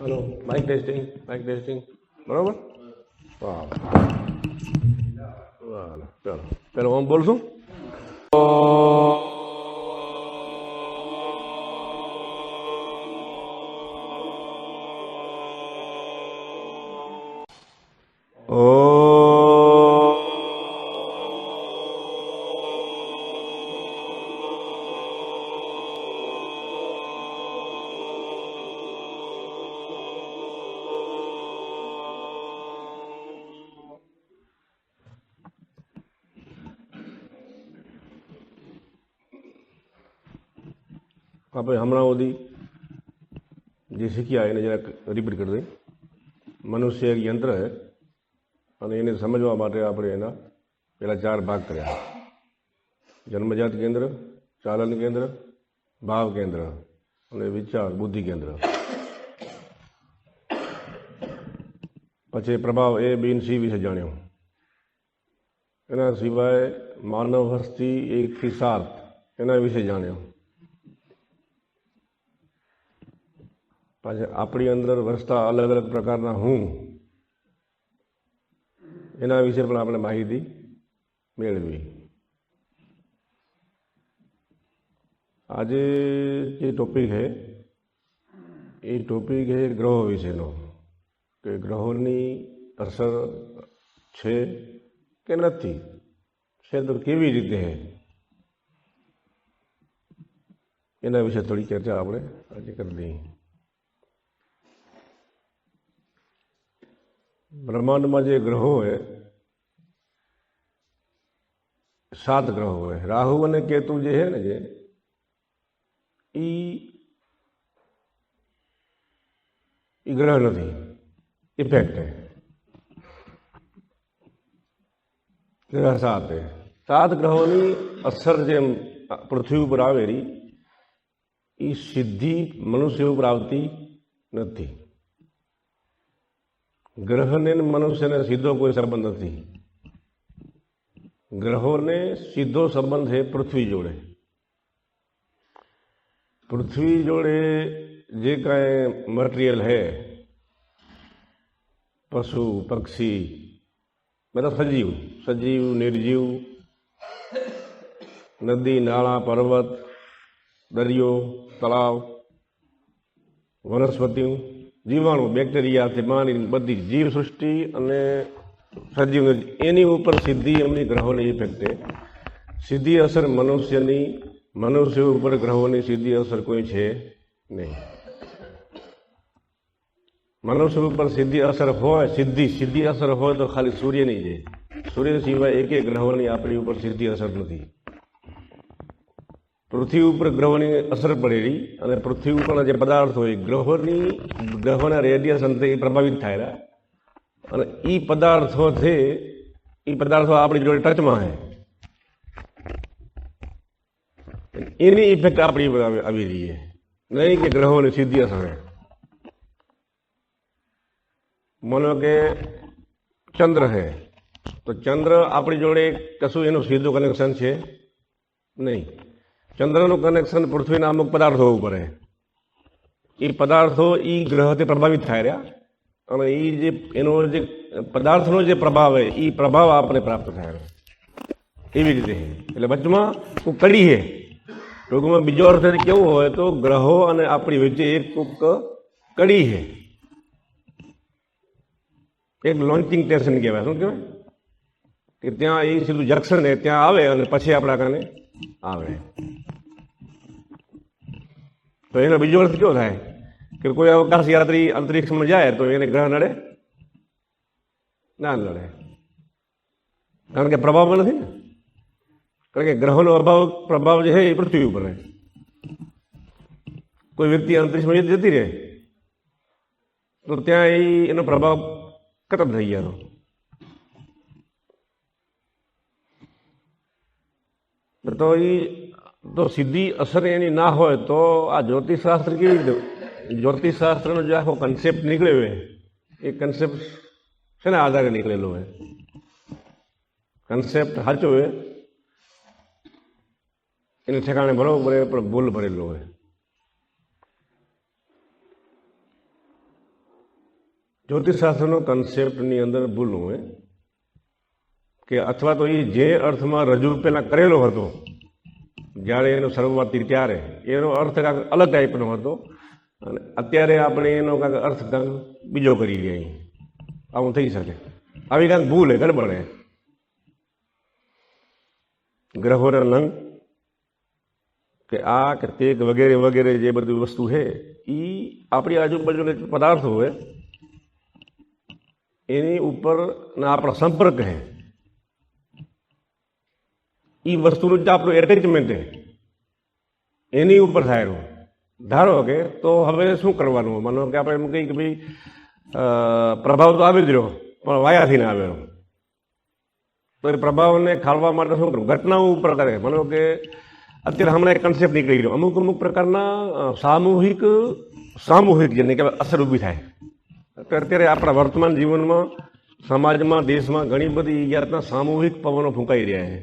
Hello mike testing mike testing બરોબર? વાહ વાહ. ચાલો પેલો ઓમ બોલશું આપણે હમણાં સુધી જે શીખ્યા એને જરાક રિપીટ કરી દઈએ મનુષ્ય એક યંત્ર છે અને એને સમજવા માટે આપણે એના પહેલા ચાર ભાગ કર્યા જન્મજાત કેન્દ્ર ચાલન કેન્દ્ર ભાવ કેન્દ્ર અને વિચાર બુદ્ધિ કેન્દ્ર પછી પ્રભાવ એ બિન સી વિશે જાણ્યો એના સિવાય માનવ હસ્તી એકથી સાત એના વિશે જાણ્યો પાછા આપણી અંદર વસતા અલગ અલગ પ્રકારના હું, એના વિશે પણ આપણે માહિતી મેળવી. આજે જે ટોપિક છે, એ ટોપિક છે ગ્રહો વિશેનો, કે ગ્રહોની અસર છે કે નથી, છે તો કેવી રીતે છે? એના વિશે થોડી ચર્ચા આપણે આજે કરી દઈએ બ્રહ્માંડમાં જે ગ્રહો હોય, સાત ગ્રહો હોય, રાહુ અને કેતુ જે છે ને જે, ઈ ગ્રહ નથી ઇફેક્ટ હે ગ્રહ સાત છે. સાત ગ્રહોની અસર જેમ પૃથ્વી ઉપર આવેલી એ સિદ્ધિ મનુષ્ય ઉપર આવતી નથી. ગ્રહને મનુષ્યને સીધો કોઈ સંબંધ નથી. ગ્રહોને સીધો સંબંધ છે પૃથ્વી જોડે. પૃથ્વી જોડે જે કાંઈ મટીરિયલ હે, પશુ, પક્ષી, બધા સજીવ સજીવ, નિર્જીવ, નદી, નાળા, પર્વત, દરિયો, તળાવ, વનસ્પતિઓ જીવાણુ બેક્ટેરિયાથી માંડીને બધી જીવ સૃષ્ટિ અને સજીવ એની ઉપર સીધી એમની ગ્રહોની ઇફેક્ટ સીધી અસર મનુષ્યની, મનુષ્ય ઉપર ગ્રહોની સીધી અસર કોઈ છે નહીં. મનુષ્ય ઉપર સીધી અસર હોય, સીધી સીધી અસર હોય તો ખાલી સૂર્યની છે. સૂર્ય સિવાય એક ગ્રહોની આપણી ઉપર સીધી અસર નથી. પૃથ્વી ઉપર ગ્રહોની અસર પડેલી અને પૃથ્વી ઉપરના જે પદાર્થો હોય, ગ્રહોની, ગ્રહોના રેડિયેશનથી પ્રભાવિત થયેલા. અને એ પદાર્થો છે એ પદાર્થો આપણી જોડે ટચમાં છે. એની ઇફેક્ટ આપણી આવી આવી રહી છે. નહીં કે ગ્રહોની સીધી અસર માનો કે ચંદ્ર છે. તો ચંદ્ર આપણી જોડે કશું એનું સીધું કનેક્શન છે? નહીં. ચંદ્રનું કનેક્શન પૃથ્વીના અમુક પદાર્થો ઉપર એ પદાર્થો એ ગ્રહથી પ્રભાવિત થાય રહ્યા. અને એ જે, એનો જે પદાર્થનો જે પ્રભાવ છે એ પ્રભાવ આપણે પ્રાપ્ત થાય રહ્યો. એવી રીતે. એટલે વચમાં કડી છે ટૂંકમાં બીજો અર્થ કેવો હોય તો ગ્રહો અને આપણી વચ્ચે એક કોઈક કડી છે એક લોન્ચિંગ સ્ટેશન કહેવાય. શું કહેવાય? કે ત્યાં એ સીધું જંક્શન છે ત્યાં આવે અને પછી આપણા કાને આવે. તો એનો બીજો અર્થ કયો થાય? કે કોઈ અવકાશ યાત્રી અંતરિક્ષમાં જાય તો એને ગ્રહ નડે? ના નડે. કારણ કે પ્રભાવમાં નથી ને. કારણ કે ગ્રહોનો અભાવ, પ્રભાવ જે છે એ પૃથ્વી ઉપર રહે. કોઈ વ્યક્તિ અંતરિક્ષમાં જતી રહે, તો ત્યાં એ એનો પ્રભાવ ખતમ થઈ ગયો તો એ તો સીધી અસર એની ના હોય તો આ જ્યોતિષશાસ્ત્ર કેવી રીતે જ્યોતિષશાસ્ત્રનો જે આખો કન્સેપ્ટ નીકળ્યો એ કન્સેપ્ટ શેના આધારે નીકળેલો હોય? કન્સેપ્ટ સાચો હોય, એને ઠેકાણે બરોબર પણ ભૂલ ભરેલો હોય. જ્યોતિષશાસ્ત્રનો કન્સેપ્ટની અંદર ભૂલ હોય કે અથવા તો એ જે અર્થમાં રજૂ પહેલાં કરેલો હતો જ્યારે એનો શરૂઆત ત્યારે. એનો અર્થ કાંક અલગ ટાઈપનો હતો. અને અત્યારે આપણે એનો કાંઈક અર્થ કાંક બીજો કરી લઈએ આવું થઈ શકે. આવી કાંક ભૂલ હે, ગડબડ હે. ગ્રહોના નંગ કે આ કે તે વગેરે વગેરે જે બધી વસ્તુ છે એ આપણી આજુબાજુના પદાર્થો હોય એની ઉપરના આપણા સંપર્ક છે એ વસ્તુનું જે આપણું એટેચમેન્ટ છે. એની ઉપર થાય એનું. ધારો કે, તો હવે શું કરવાનું? માનો કે આપણે એમ કહીએ કે ભાઈ પ્રભાવ તો આવી જ રહ્યો, પણ વાયાથી ના આવ્યો. તો એ પ્રભાવને ખાળવા માટે શું કરવું? ઘટનાઓ ઉપર કરે. માનો કે, અત્યારે હમણાં એક કન્સેપ્ટ નીકળી ગયો. અમુક અમુક પ્રકારના સામૂહિક સામૂહિક જેને કહેવાય, અસર ઊભી થાય. તો અત્યારે આપણા વર્તમાન જીવનમાં, સમાજમાં, દેશમાં ઘણી બધી જાતના સામૂહિક પવનો ફૂંકાઈ રહ્યા છે.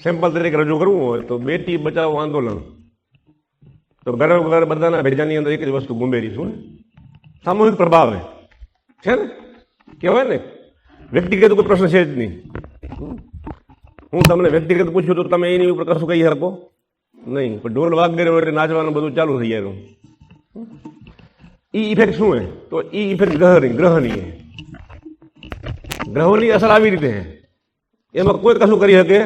સેમ્પલ તરીકે રજૂ કરવું હોય તો બેટી બચાવો આંદોલન તો ઘરે ઘરે બધાના ભેજાની અંદર એક જ વસ્તુ ગુંબેરીશું ને? સામૂહિક પ્રભાવ. છે ને? કહેવાય ને? વ્યક્તિગત કોઈ પ્રશ્ન છે જ નહીં. હું તમને વ્યક્તિગત પૂછ્યું તો તમે એની ઉપર કશું કહી શકો નહીં. પણ ઢોલ વાગેરો એટલે નાચવાનું બધું ચાલુ થઈ ગયું ઈ ઇફેક્ટ શું હે? તો ઈ ઇફેક્ટ ગ્રહની ગ્રહની ગ્રહોની અસર આવી રીતે એમાં કોઈ કશું કરી શકે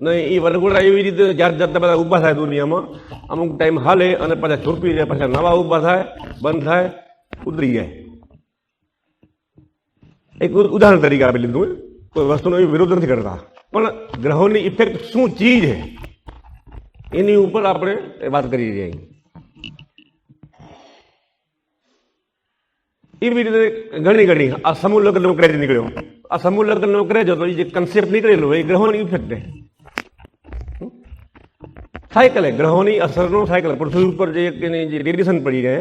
નહીં એ વરઘોડા એવી રીતે જાત જાતના બધા ઊભા થાય દુનિયામાં, અમુક ટાઈમ હાલે અને પાછા છુપી જાય પાછા નવા ઊભા થાય, બંધ થાય, ઉતરી જાય. એક ઉદાહરણ તરીકે આપી લીધું. કોઈ વસ્તુનો વિરોધ નથી કરતા. પણ ગ્રહોની ઇફેક્ટ શું ચીજ છે એની ઉપર આપણે વાત કરી રહ્યા એવી રીતે ઘણી ઘણી, આ સમૂહ લગ્નનો ક્રેજ નીકળ્યો? આ સમૂહ લગ્નનો ક્રેજ હતો, એ જે કન્સેપ્ટ નીકળેલો એ ગ્રહોની ઇફેક્ટ છે સાયકલ હે ગ્રહોની અસરનો સાયકલ. પૃથ્વી ઉપર જે જે રેડિયેશન પડી રહે,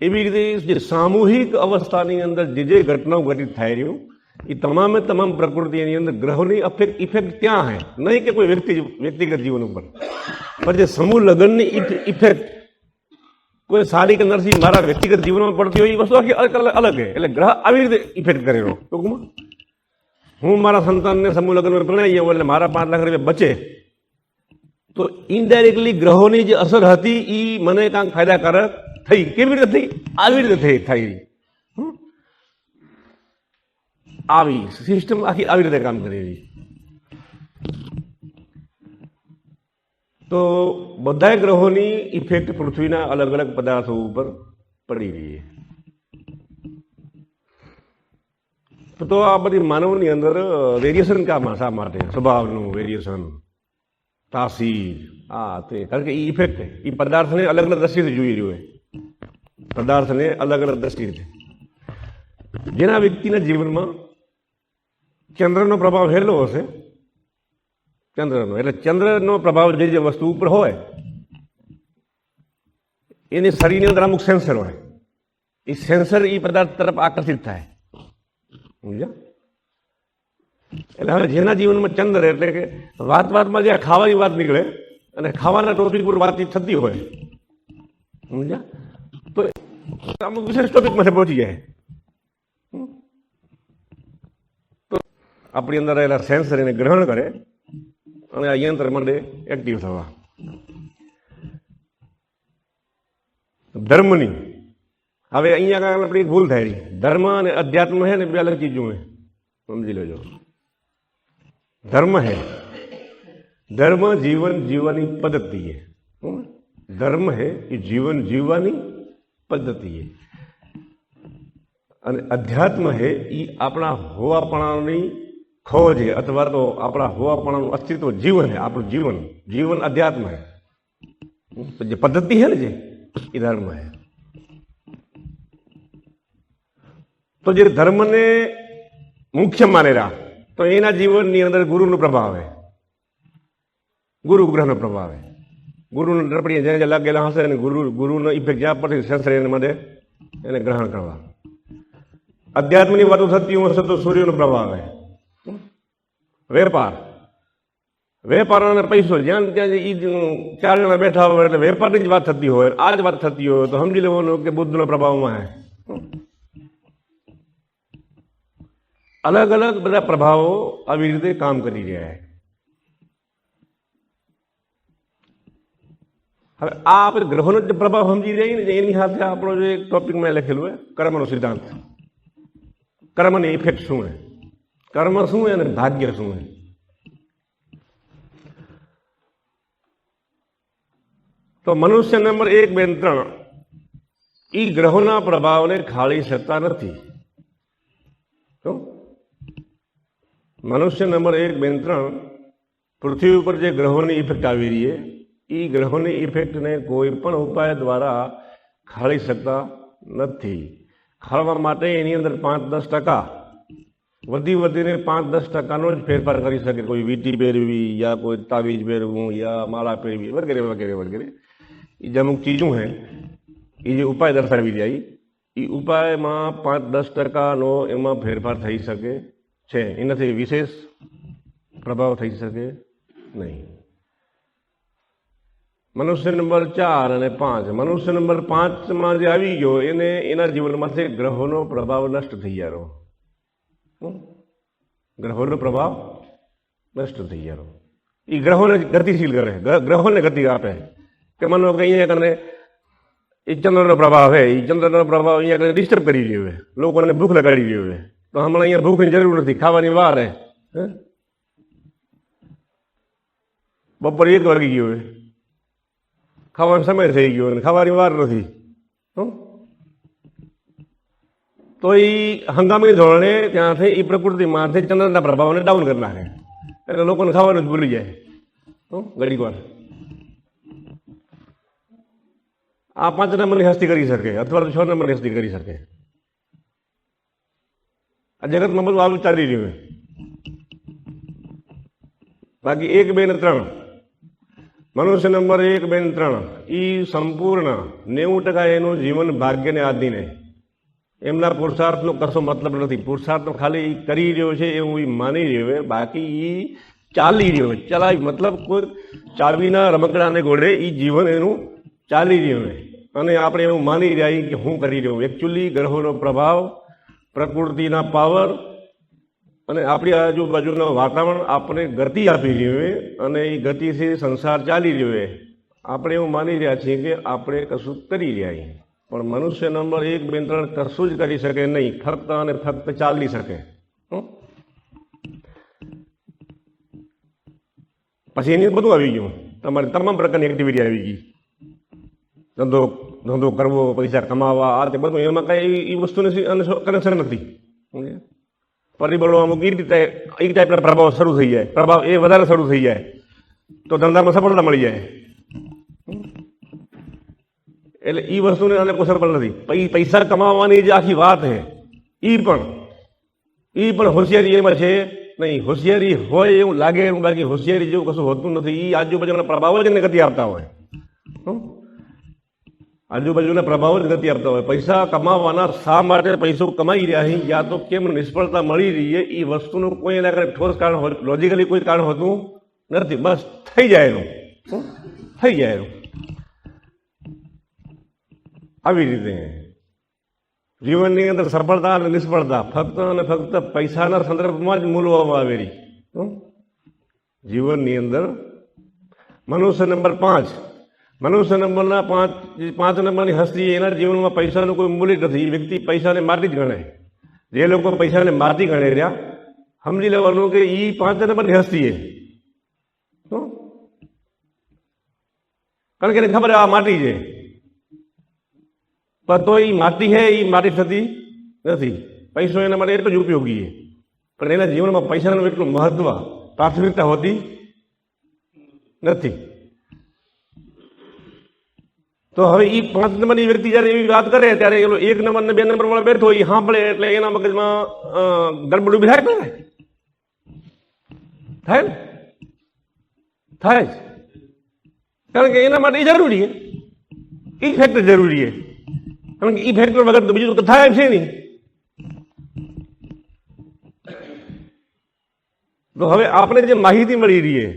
એવી રીતે જે સામૂહિક અવસ્થાની અંદર જે જે ઘટનાઓ ઘટિત થઈ રહ્યું, એ તમામે તમામ પ્રકૃતિ એની અંદર ગ્રહોની અફેક્ટ ઇફેક્ટ ત્યાં હે? નહીં કે કોઈ વ્યક્તિ વ્યક્તિગત જીવન ઉપર. પણ જે સમૂહ લગ્નની ઇફેક્ટ કોઈ સારી કે નરસી મારા વ્યક્તિગત જીવનમાં પડતી હોય, એ વસ્તુ આખી અલગ છે એટલે ગ્રહ આવી રીતે ઇફેક્ટ કરેલો ટૂંકમાં. હું મારા સંતાનને સમૂહ લગ્નમાં પ્રણાઈ જાઉં એટલે મારા પાંચ લાખ રૂપિયા બચે. તો ઇનડાયરેક્ટલી ગ્રહોની જે અસર હતી એ મને કાંઈક ફાયદાકારક થઈ. કેવી રીતે થઈ? આવી રીતે થઈ થઈ? આવી. સિસ્ટમ આખી આવી રીતે કામ કરી રહી તો બધા ગ્રહોની ઇફેક્ટ પૃથ્વીના અલગ અલગ પદાર્થો ઉપર પડી રહી તો આ બધી માનવની અંદર વેરિએશન કામાં શા માટે, સ્વભાવનું વેરિએશન તાસીર આ તે. કારણ કે એ ઇફેક્ટ એ પદાર્થને અલગ અલગ દ્રષ્ટિથી જોઈ રહ્યો હોય. પદાર્થને અલગ અલગ દ્રષ્ટિથી. જેના વ્યક્તિના જીવનમાં ચંદ્રનો પ્રભાવ હેલો હશે, ચંદ્રનો. એટલે ચંદ્રનો પ્રભાવ જે જે વસ્તુ ઉપર હોય, એની શરીરની અંદર અમુક સેન્સર હોય. એ સેન્સર એ પદાર્થ તરફ આકર્ષિત થાય. સમજ્યા? એટલે હવે જેના જીવનમાં ચંદ્ર એટલે કે વાત વાતમાં જ્યાં ખાવાની વાત નીકળે અને ખાવાના ટોપિક પર વાતચીત થતી હોય, સમજ્યા? તો અમુક વિશેષ ટોપિકમાંથી પહોંચી જાય. તો આપણી અંદર રહેલા સેન્સર એને ગ્રહણ કરે અને આ યંત્ર માંડે એક્ટિવ થવા. ધર્મની. હવે અહીંયા આગળ આપણી ભૂલ થાય ધર્મ અને અધ્યાત્મ છે ને, બે અલગ ચીજો સમજી લેજો. ધર્મ है धर्म जीवन जीवनी पद्धति है हम्म? धर्म है એ જીવન જીવવાની પદ્ધતિ છે અને અધ્યાત્મ છે એ આપણા હોવાપણાની ખોજ છે અથવા તો આપણા હોવાપણાનું અસ્તિત્વ જીવન છે આપણું જીવન જીવન અધ્યાત્મ है હમ? તો જે પદ્ધતિ છે ને જે એ ધર્મ है તો જે ધર્મને મુખ્ય માનેલા તો એના જીવનની અંદર ગુરુનો પ્રભાવ આવે. ગુરુ ગ્રહનો પ્રભાવ આવે. ગુરુનો ટપડીએ જ્યાં જ્યાં લાગેલા હશે અને ગુરુ, ગુરુનો ઇફેક્ટ જ્યાં પડશે સંસાર એને માટે એને ગ્રહણ કરવા. અધ્યાત્મની વાતો થતી હશે તો સૂર્યનો પ્રભાવ આવે. વેપાર. વેપાર અને પૈસો, જ્યાં ત્યાં એ ચાર જણા બેઠા હોય એટલે વેપારની જ વાત થતી હોય, આ જ વાત થતી હોય તો સમજી લેવાનું કે બુદ્ધનો પ્રભાવમાં છે અલગ અલગ બધા પ્રભાવો આવી રીતે કામ કરી રહ્યા છે. હવે આ આપણે ગ્રહોનો જે પ્રભાવ સમજી રહ્યા ને એની સાથે આપણો જે એક ટોપિકમાં લખેલું હોય, કર્મનો સિદ્ધાંત. કર્મની ઇફેક્ટ શું છે? કર્મ શું અને ભાગ્ય શું છે? તો મનુષ્ય નંબર એક બે ત્રણ એ ગ્રહોના પ્રભાવને ખાળી શકતા નથી તો મનુષ્ય નંબર એક બે ત્રણ, પૃથ્વી ઉપર જે ગ્રહોની ઇફેક્ટ આવી રહી છે એ ગ્રહોની ઇફેક્ટને કોઈ પણ ઉપાય દ્વારા ખાળી શકતા નથી. ખાળવા માટે એની અંદર પાંચ દસ ટકા, વધી વધીને પાંચ દસ ટકાનો જ ફેરફાર કરી શકે. કોઈ વીટી પહેરવી યા કોઈ તાવીજ પહેરવું યા માળા પહેરવી, વગેરે વગેરે વગેરે. એ જે અમુક ચીજો હે એ જે ઉપાય દર્શાવી જાય એ ઉપાયમાં પાંચ દસ ટકાનો એમાં ફેરફાર થઈ શકે. છે. એનાથી વિશેષ પ્રભાવ થઈ શકે નહીં. મનુષ્ય નંબર ચાર અને પાંચ. મનુષ્ય નંબર પાંચમાં જે આવી ગયો, એને એના જીવનમાંથી ગ્રહોનો પ્રભાવ નષ્ટ થઈ ગયો? ગ્રહોનો પ્રભાવ નષ્ટ થઈ ગયો. એ ગ્રહોને ગતિશીલ કરે. ગ્રહ- ગ્રહોને ગતિ આપે. કે માનો કે અહીંયા કને એ ચંદ્રનો પ્રભાવ હે. એ ચંદ્રનો પ્રભાવ અહીંયા કને ડિસ્ટર્બ કરી રહ્યો છે લોકોને ભૂખ લગાડી રહ્યો છે તો હમણાં અહીંયા ભૂખની જરૂર નથી, ખાવાની વાર હે? બપોર એક વાગી ગયો હોય ખાવાનો સમય થઈ ગયો અને ખાવાની વાર નથી? તો એ હંગામી ધોરણે ત્યાંથી એ પ્રકૃતિમાંથી ચંદ્રના પ્રભાવને ડાઉન કરી નાખે એટલે લોકોને ખાવાનું જ ભૂલી જાય? ઘડીક વાર આ પાંચ નંબરની હસ્તી કરી શકે, અથવા તો છ નંબરની હસ્તી કરી શકે આ જગતમાં બધું આવું ચાલી રહ્યું બાકી એક, બે ને ત્રણ. મનુષ્ય નંબર એક, બે ને ત્રણ. એ સંપૂર્ણ નેવું ટકા એનું જીવન ભાગ્યને આધીને એમના પુરુષાર્થનો કશો મતલબ નથી. પુરુષાર્થનો ખાલી કરી રહ્યો છે એવું એ માની રહ્યો બાકી એ ચાલી રહ્યો ચલાવી મતલબ કોઈ ચાવીના રમકડાને ગોળે એ જીવન એનું ચાલી રહ્યું અને આપણે એવું માની રહ્યા કે હું કરી રહ્યો એકચ્યુઅલી ગ્રહોનો પ્રભાવ પ્રકૃતિના પાવર અને આપણી આજુબાજુના વાતાવરણ આપણે ગતિ આપી રહ્યું અને એ ગતિથી સંસાર ચાલી રહ્યો છે. આપણે એવું માની રહ્યા છીએ કે આપણે કશું કરી રહ્યા છીએ. પણ મનુષ્ય નંબર એક, બે, ત્રણ કશું જ કરી શકે નહીં. ફક્ત અને ફક્ત ચાલી શકે? પછી એની બધું આવી ગયું. તમારી તમામ પ્રકારની એક્ટિવિટી આવી ગઈ. ધંધો ધંધો કરવો, પૈસા કમાવા, આ તે બધું. એમાં કઈ એ વસ્તુને કનેક્શન નથી? પરિબળો અમુક એ રીતે એ ટાઈપના પ્રભાવ શરૂ થઈ જાય. પ્રભાવ એ વધારે શરૂ થઈ જાય. તો ધંધામાં સફળતા મળી જાય. એટલે એ વસ્તુને અને કોઈ સફળ નથી. પૈસા કમાવાની જે આખી વાત છે એ પણ એ પણ હોશિયારી એમાં છે. નહીં, હોશિયારી હોય એવું લાગે, એવું બાકી હોશિયારી જેવું કશું હોતું નથી. એ આજુબાજુના પ્રભાવ જ એને ગતિ આપતા હોય? આજુબાજુના પ્રભાવ જ નથી આપતા હોય. પૈસા કમાવાના શા માટે પૈસો કમાઈ રહ્યા છે? યા તો કેમ નિષ્ફળતા મળી રહી એ વસ્તુનું કોઈ એના કારણે ઠોસ કારણ લોજિકલી કોઈ કારણ હોતું નથી. બસ, થઈ જાય એનું. થઈ જાય એનું. આવી રીતે. જીવનની અંદર સફળતા અને નિષ્ફળતા, ફક્ત અને ફક્ત પૈસાના સંદર્ભમાં જ મૂલવામાં આવેલી. હં? જીવનની અંદર મનુષ્ય નંબર પાંચ મનુષ્ય નંબરના પાંચ પાંચ નંબરની હસ્તી એના જીવનમાં પૈસાનું કોઈ મૂલ્ય નથી. એ વ્યક્તિ પૈસાને મારતી જ ગણે. જે લોકો પૈસાને મારતી ગણે રહ્યા, સમજી લેવાનું કે એ પાંચ નંબરની હસ્તી એ હં? કારણ કે એને ખબર આ માટી છે. પણ તો એ માટી છે એ માટી થતી નથી. પૈસો એના માટે એટલો જ ઉપયોગી છે. પણ એના જીવનમાં પૈસાનું એટલું મહત્વ પ્રાથમિકતા હોતી નથી. તો હવે એ પાંચ નંબરની વ્યક્તિ જ્યારે એવી વાત કરે ત્યારે એનો એક નંબર ને બે નંબર વાળો બેઠો એ સાંભળે એટલે એના મગજમાં ગડબડ ઊભી થાય ને થાય ને? થાય જ. કારણ કે એના માટે એ જરૂરી છે. એ ફેક્ટર જરૂરી છે. કારણ કે એ ફેક્ટર વગર તો બીજું તો થાય છે નહીં. તો હવે આપણે જે માહિતી મળી રહી છે,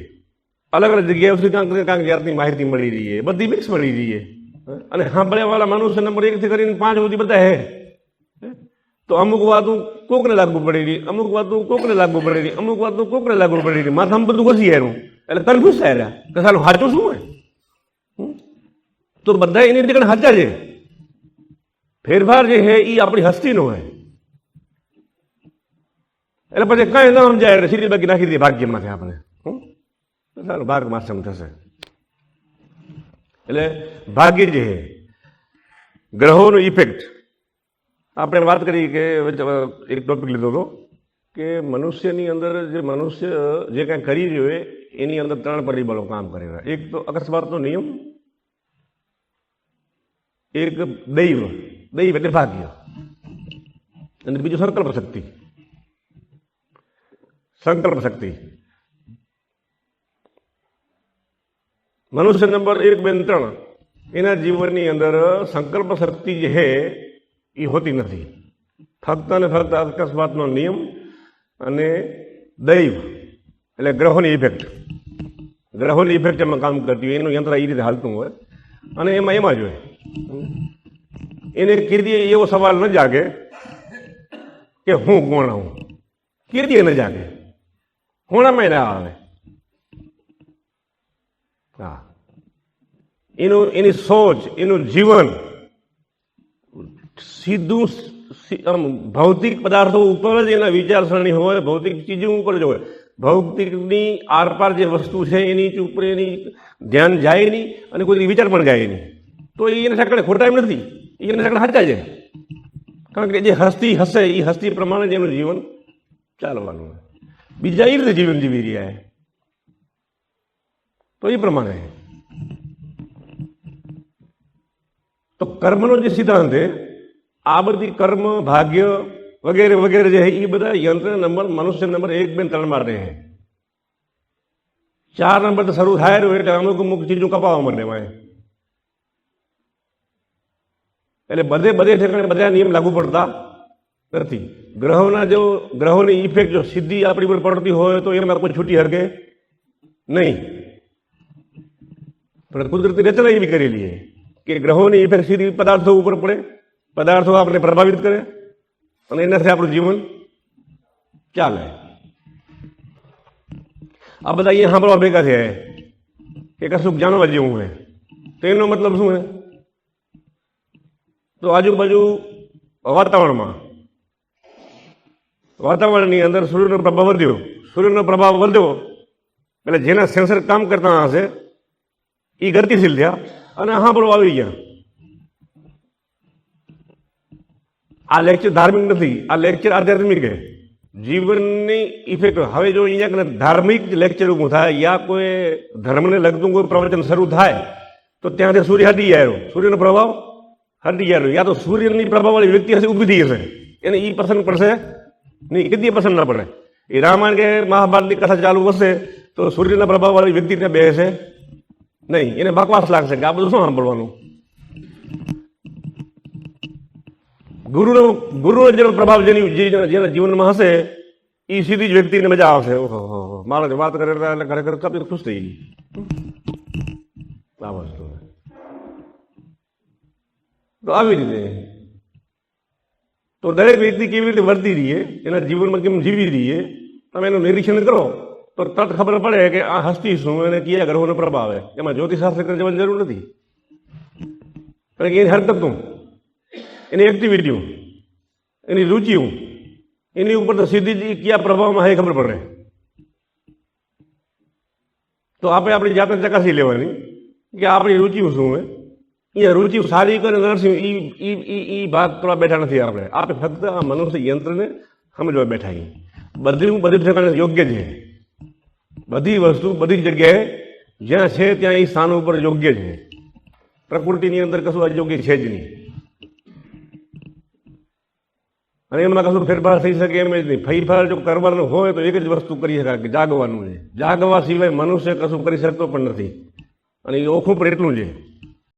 અલગ અલગ જગ્યાએ કાંક કાંક જાતની માહિતી મળી રહી છે, બધી મિક્સ મળી રહી છે. અને સાંભળ્યા વાળા મનુષ્ય નંબર એકથી કરીને પાંચ સુધી બધા હે. તો અમુક વાતું કોકને લાગુ પડેલી, અમુક વાતું કોકને લાગુ પડેલી, અમુક વાતું કોકને લાગુ પડેલી. માથામાં બધું ઘસી આવ્યું એટલે કન્ફ્યુઝ થાય રહ્યા? કે સારું સાચું શું હોય? તો બધા એની રીતે સાચા છે? ફેરફાર જે છે એ આપણી હસ્તીનો હોય એટલે પછી કઈ ન સમજાય એટલે સીધી બાકી નાખી દઈએ ભાગ્યમાંથી આપણે. સારું ભાગ માસમ થશે. એટલે ભાગ્ય જે છે, ગ્રહોનો ઇફેક્ટ આપણે વાત કરી કે એક ટોપિક લીધો હતો કે મનુષ્યની અંદર જે મનુષ્ય જે કાંઈ કરી રહ્યો હોય, એની અંદર ત્રણ પરિબળો કામ કરી રહ્યા એક તો અકસ્માતનો નિયમ, એક દૈવ દૈવ એટલે ભાગ્ય, અને બીજું સંકલ્પ શક્તિ. સંકલ્પ શક્તિ. મનુષ્ય નંબર એક બે ત્રણ. એના જીવનની અંદર સંકલ્પ શક્તિ જે છે એ હોતી નથી. ફક્ત અને ફક્ત અકસ્માતનો નિયમ અને દૈવ, એટલે ગ્રહોની ઇફેક્ટ ગ્રહોની ઇફેક્ટ એમાં કામ કરતી હોય, એનું યંત્ર એ રીતે હાલતું હોય. અને એમાં એમાં જ હોય. એને કીર્તિ એવો સવાલ ન જાગે કે હું કોણ હું કીર્તિ ન જાગે. હોણામાં ના આવે? હા. એનું, એની સોચ, એનું જીવન સીધું આમ ભૌતિક પદાર્થો ઉપર જ એના વિચારસરણી હોય, ભૌતિક ચીજો ઉપર જ હોય. ભૌતિકની આરપાર જે વસ્તુ છે, એની ઉપર એની ધ્યાન જાય નહીં અને કોઈ વિચાર પણ જાય નહીં. તો એના ઠેકાણે ખોટા એમ નથી. એને ઠેકાણે સાચા છે. કારણ કે જે હસ્તી હશે, એ હસ્તી પ્રમાણે જ એનું જીવન ચાલવાનું બીજા એ રીતે જીવન જીવી રહ્યા છે. તો એ પ્રમાણે. તો કર્મનો જે સિદ્ધાંત છે, આ બધી કર્મ, ભાગ્ય વગેરે વગેરે જે છે એ બધા યંત્ર નંબર, મનુષ્ય નંબર એક, બે, ત્રણમાં રહે ચાર નંબર તો શરૂ થાય રહ્યો, એટલે અમુક અમુક ચીજો કપાવવા માંડે એમાં એટલે બધે બધે ઠેકાણે બધા નિયમ લાગુ પડતા નથી. ગ્રહોના જો, ગ્રહોની ઇફેક્ટ જો સીધી આપણી પર પડતી હોય તો એમાં કોઈ છૂટી હરકે નહીં. પણ કુદરતી રચના એવી કરેલી છે કે ગ્રહોની ઇફેક્ટ સીધી પદાર્થો ઉપર પડે, પદાર્થો આપણે પ્રભાવિત કરે અને એનાથી આપણું જીવન ચાલે. આ બધા અહીંયા સાંભળવા ભેગા થયા કે કશુંક જાણવા જેવું હોય તો એનો મતલબ શું હે તો આજુબાજુ વાતાવરણમાં, વાતાવરણની અંદર સૂર્યનો પ્રભાવ વધ્યો. સૂર્યનો પ્રભાવ વધ્યો. એટલે જેના સેન્સર કામ કરતા હશે એ ગતિશીલ થયા અને સાંભળો આવી ગયા. આ લેક્ચર ધાર્મિક નથી, આ લેક્ચર આધ્યાત્મિક છે. જીવનની ઇફેક્ટ હવે જો અહીંયા ધાર્મિક લેક્ચર ઊભું થાય, યા કોઈ ધર્મને લગતું કોઈ પ્રવચન શરૂ થાય, તો ત્યાંથી સૂર્ય હટી જાય. સૂર્યનો પ્રભાવ હટી જાય. યા તો સૂર્યની પ્રભાવવાળી વ્યક્તિ હશે, ઊભી થઈ હશે. એને એ પસંદ પડશે નહીં કદી પસંદ ના પડે. એ રામાયણ કે મહાભારતની કથા ચાલુ હશે, તો સૂર્યના પ્રભાવવાળી વ્યક્તિ ત્યાં બેસે. નહીં, એને બકવાસ લાગશે કે આ બધું શું સાંભળવાનું ગુરુનો ગુરુનો જેનો પ્રભાવ જેની જેના જીવનમાં હશે એ સીધી જ વ્યક્તિને મજા આવશે. ઓહો. માણસ વાત કરે, એટલે ખરેખર કપી ખુશ થઈ ગઈ. આ વસ્તુ. તો આવી રીતે. તો દરેક વ્યક્તિ કેવી રીતે વર્તી રહીએ, એના જીવનમાં કેમ જીવી રહીએ, તમે એનું નિરીક્ષણ કરો. તો તરત ખબર પડે કે આ હસ્તી શું અને કયા ગ્રહોનો પ્રભાવ છે? એમાં જ્યોતિષશાસ્ત્ર કરવા જવાની જરૂર નથી. કારણ કે એની હરકતું એની એક્ટિવિટીઓ એની રુચિઓ એની ઉપર તો સીધી જ કયા પ્રભાવમાં એ ખબર પડે. તો આપણે આપણી જાતને ચકાસી લેવાની કે આપણી રુચિઓ શું હોય એ રુચિ સારી કરે નરસિંહ, ઈ ઈ ભાગ કરવા બેઠા નથી આપણે. આપણે ફક્ત આ મનુષ્ય યંત્રને સમજવા બેઠા છીએ. બધી બધી યોગ્ય છે. બધી વસ્તુ બધી જગ્યાએ જ્યાં છે ત્યાં એ સ્થાન ઉપર યોગ્ય છે. પ્રકૃતિની અંદર કશું અયોગ્ય છે જ નહીં. અને એમાં કશું ફેરફાર થઈ શકે એમ જ નહીં. ફેરફાર જો કરવાનો હોય તો એક જ વસ્તુ કરી શકાય કે જાગવાનું છે. જાગવા સિવાય મનુષ્ય કશું કરી શકતો પણ નથી. અને એ ઓખું પણ એટલું છે.